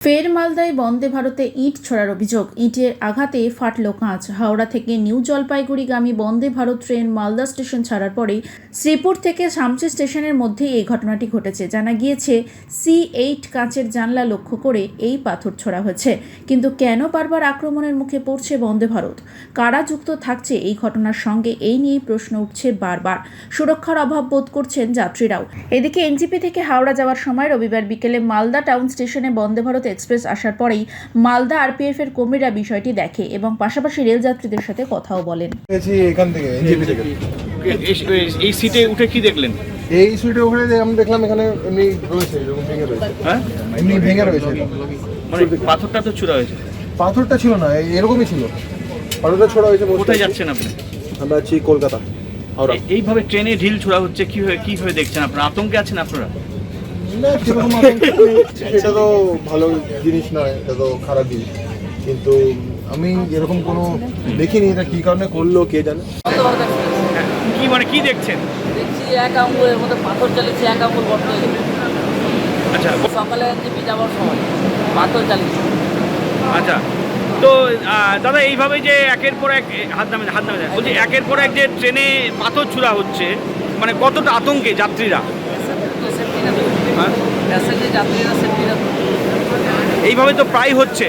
ফের মালদায় বন্দে ভারতে ইট ছড়ার অভিযোগ। ইটের আঘাতে ফাটল কাঁচ। হাওড়া থেকে নিউ জলপাইগুড়িগামী বন্দে ভারত ট্রেন মালদা স্টেশন ছাড়ার পরেই শ্রীপুর থেকে শামচি স্টেশনের মধ্যে এই ঘটনাটি ঘটেছে। জানা গিয়েছে, সি এইট কাঁচের জানলা লক্ষ্য করে এই পাথর ছোড়া হয়েছে। কিন্তু কেন বারবার আক্রমণের মুখে পড়ছে বন্দে ভারত? কারা যুক্ত থাকছে এই ঘটনার সঙ্গে এই নিয়েই প্রশ্ন উঠছে বারবার। সুরক্ষার অভাব বোধ করছেন যাত্রীরাও। এদিকে এনজিপি থেকে হাওড়া যাওয়ার সময় রবিবার বিকেলে মালদা টাউন স্টেশনে বন্দে ভারত এক্সপ্রেস আসার পরেই মালদা আরপিএফ এর কর্মীরা বিষয়টি দেখে এবং পাশাপাশি রেল যাত্রীদের সাথে কথাও বলেন। এখান থেকে এই- এই সিটে উঠে কি দেখলেন? এই ওখানে যে আমি দেখলাম এখানে এমনি রয়েছে ভেঙে রয়েছে। হ্যাঁ? এমনি ভেঙে রয়েছে। মানে পাথরটা তো ছুড়া হয়েছে। পাথরটা ছিল না এরকমই ছিল। পাথরটা ছোড়া হয়েছে কোথায় যাচ্ছেন আপনি? আমরা আছি কলকাতা এইভাবে ট্রেনে ঢিল ছোড়া হচ্ছে কি হয়ে কি হয়ে দেখছেন আপনারা? আতঙ্কে আছেন আপনারা? না সেরকম এটা তো ভালো জিনিস নয় এটা তো খারাপ জিনিস কিন্তু আমি এরকম কোনো দেখিনি এটা কি কারণে করল কে জানে। কি মানে কি দেখছেন? দেখছি এক আঙুলের মধ্যে পাথর চালিয়েছে এক আঙুল বন্ধ হয়ে গেছে। আচ্ছা। সকালে জিপি যাওয়ার সময় পাথর চালিয়েছে। আচ্ছা। তো দাদা এইভাবে যে একের পর এক হাত নামে হাত নামে বলছি একের পর এক যে ট্রেনে পাথর ছুড়া হচ্ছে মানে কতটা আতঙ্কে যাত্রীরা সেফটি না হ্যাঁ? প্যাসেঞ্জার যাত্রীরা এইভাবে তো প্রায় হচ্ছে।